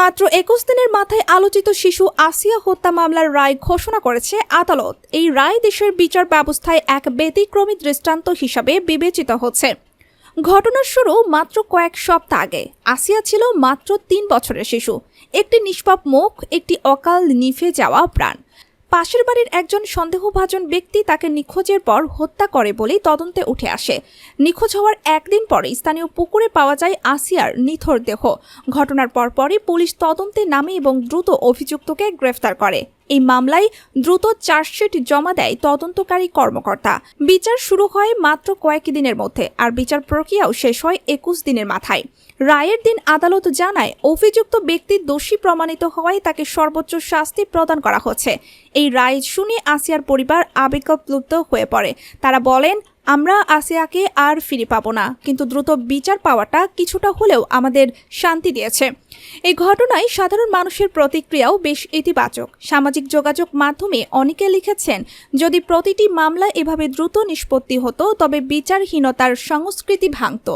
মাত্র একুশ দিনের মাথায় আলোচিত শিশু আসিয়া হত্যা মামলার রায় ঘোষণা করেছে আদালত। এই রায় দেশের বিচার ব্যবস্থায় এক ব্যতিক্রমী দৃষ্টান্ত হিসাবে বিবেচিত হচ্ছে। ঘটনার শুরু মাত্র কয়েক সপ্তাহ আগে। আসিয়া ছিল মাত্র তিন বছরের শিশু। একটি নিষ্পাপ মুখ, একটি অকাল নিফে যাওয়া প্রাণ। পাশের বাড়ির একজন সন্দেহভাজন ব্যক্তি তাকে নিখোঁজের পর হত্যা করে বলেই তদন্তে উঠে আসে। নিখোঁজ হওয়ার একদিন পরে স্থানীয় পুকুরে পাওয়া যায় আসিয়ার নিথর দেহ। ঘটনার পরপরই পুলিশ তদন্তে নামে এবং দ্রুত অভিযুক্তকে গ্রেফতার করে। এই মামলায় দ্রুত চার্জশিট জমা দেয় তদন্তকারী কর্মকর্তা। বিচার শুরু হয় মাত্র কয়েক দিনের মধ্যে, আর বিচার প্রক্রিয়াও শেষ হয় একুশ দিনের মাথায়। রায়ের দিন আদালত জানায়, অভিযুক্ত ব্যক্তি দোষী প্রমাণিত হওয়ায় তাকে সর্বোচ্চ শাস্তি প্রদান করা হচ্ছে। এই রায় শুনে আসিয়ার পরিবার আবেগপ্লুব্ধ হয়ে পড়ে। তারা বলেন আমরা আসিয়াকে আর ফিরে পাবো না, কিন্তু দ্রুত বিচার পাওয়াটা কিছুটা হলেও আমাদের শান্তি দিয়েছে। এই ঘটনায় সাধারণ মানুষের প্রতিক্রিয়াও বেশ ইতিবাচক। সামাজিক যোগাযোগ মাধ্যমে অনেকে লিখেছেন, যদি প্রতিটি মামলা এভাবে দ্রুত নিষ্পত্তি হতো, তবে বিচারহীনতার সংস্কৃতি ভাঙত।